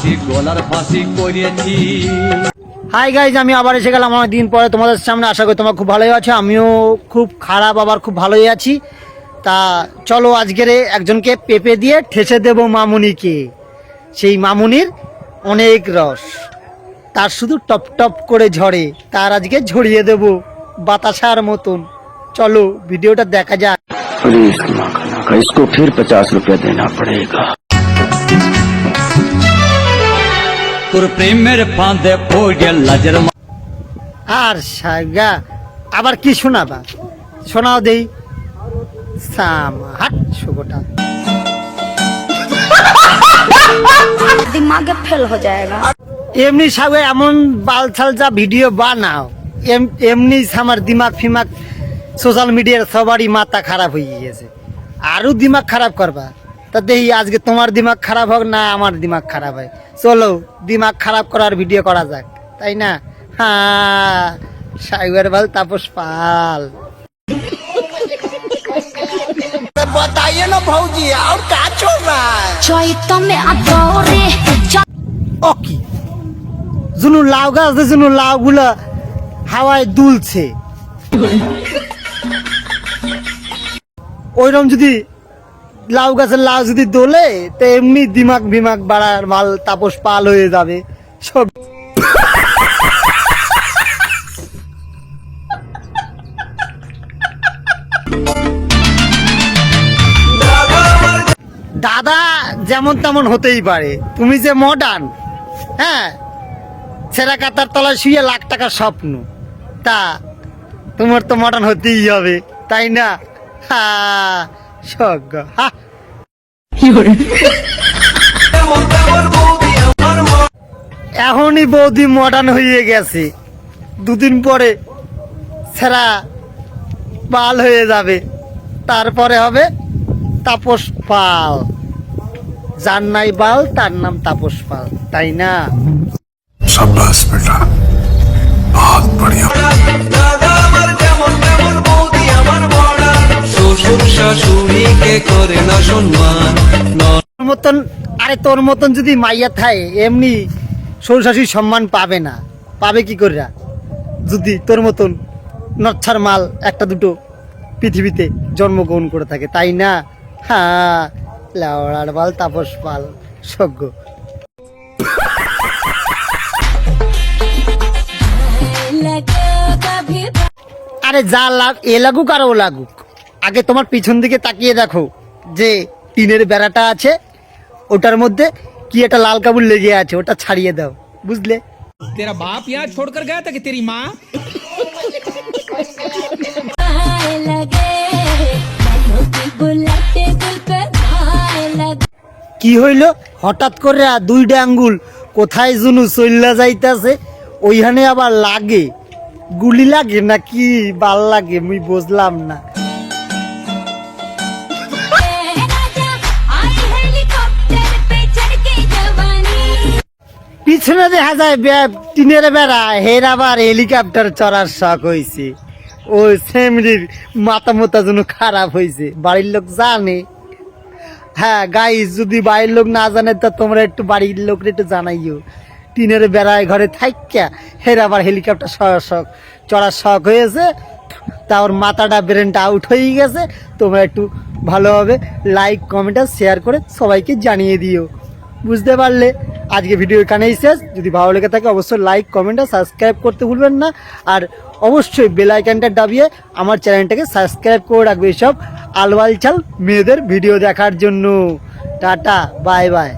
ফাঁসি গলার ফাঁসি করিয়েছি হাই গাইজ আমি আবার এসে গেলাম অনেক দিন পরে তোমাদের সামনে আশা করি তোমরা খুব ভালোই আছো আমিও খুব খারাপ আবার খুব ভালোই আছি তা চলো আজকের একজনকে পেপে দিয়ে ঠেসে দেব মামুনিকে সেই মামুনির অনেক রস তার শুধু টপ টপ করে ঝরে তার আজকে ঝরিয়ে দেব বাতাসার মতন চলো ভিডিওটা দেখা যাক अरे इसकी माँ का नाका इसको फिर पचास रुपया देना पड़ेगा তোর প্রেমের পাঁদে পড়ে লাজের আর সাগা আবার কি শোনাবা? শোনাও দেই। সাম হাট শুভটা। দিমাগে ফেল হয়ে যায়গা। এমনি সাগা এমন বালছাল যা ভিডিও বানাও। এমনি আমার দিমাগ ফিমাগ সোশ্যাল মিডিয়ার সবারই মাথা খারাপ হয়ে গিয়েছে। আরও দিমাগ খারাপ করবা। তা দেখি আজকে তোমার দিমাগ খারাপ হোক না আমার দিমাগ খারাপ হয় চলো দিমাগ খারাপ করার ভিডিও করা যাক তাই না হ্যাঁ সাইবার বাল তাপস পাল बताइए ना भाजी और क्या चल रहा है चैत में अदौरे ও কি জুনু লাউ গাছ দিয়ে জুনু লাউ গুলা হাওয়ায় দুলছে ওইরকম যদি লাউ গাছের লাউ যদি দোলে, তো এমনি দিমাগ বিমাগ বাড়ার মাল তাপস পাল হয়ে যাবে। সব দাদা, যেমন তেমন হতেই পারে। তুমি যে মডার্ন হ্যাঁ? ছেঁড়া কাতার তলায় শুয়ে লাখ টাকার স্বপ্ন। তা, তোমার তো মডার্ন হতেই হবে, তাই না? হা এখনই বৌদি মডার্ন হয়ে গেছে। দুদিন পরে সেরা পাল হয়ে যাবে। তারপরে হবে তাপস পাল। যার নাই বাল, তার নাম তাপস পাল, তাই না? বেটা বহুত বড়িয়া। করে না সম্মান। তোর মতন আরে তোর মতন যদি মাইয়া থাকে এমনি শ্বশুর সম্মান পাবে না। পাবে কি করে যদি তোর মতন নচ্ছার মাল একটা দুটো পৃথিবীতে জন্মগ্রহণ করে থাকে তাই না? হ্যাঁ লাউড়ার বাল তাপস পাল সজ্ঞ আরে যা লাগ এ লাগুক আর ও লাগুক। আগে তোমার পিছন দিকে তাকিয়ে দেখো যে টিনের বেড়াটা আছে ওটার মধ্যে কি একটা লাল কাপড় লেগে আছে ওটা ছাড়িয়ে দাও বুঝলে? তেরা বাপ ইয়া ছোড় কর গয়া তা তেরি মা কি হইল? হঠাৎ করে দুইটা আঙ্গুল কোথায় জুনু চল্লা যাইতেছে? ওইখানে আবার লাগে। গুলি লাগে নাকি বাল লাগে মুই বুঝলাম না। পিছনে দেখা যায় টিনের বেড়া, হের আবার হেলিকপ্টার চড়ার শখ হয়েছে ও সেমরির মাথা মোতা যেন খারাপ হয়েছে বাড়ির লোক জানে। হ্যাঁ গাইস যদি বাড়ির লোক না জানে, তা তোমরা একটু বাড়ির লোকরা একটু জানাইও। টিনের বেড়ায় ঘরে থাইকা, হের আবার হেলিকপ্টার শ- শখ চড়ার শখ হয়েছে। তা ওর মাথাটা ব্রেনটা আউট হয়ে গেছে। তোমরা একটু ভালোভাবে লাইক কমেন্ট আর শেয়ার করে সবাইকে জানিয়ে দিও। বুঝতে পারলে? আজকে ভিডিও এখানেই শেষ। যদি ভালো লেগে থাকে অবশ্যই লাইক কমেন্ট আর সাবস্ক্রাইব করতে ভুলবেন না। আর অবশ্যই বেলাইকানটা দাবিয়ে আমার চ্যানেলটাকে সাবস্ক্রাইব করে রাখবে এইসব আলবাল চাল মেয়েদের ভিডিও দেখার জন্য। Tata bye bye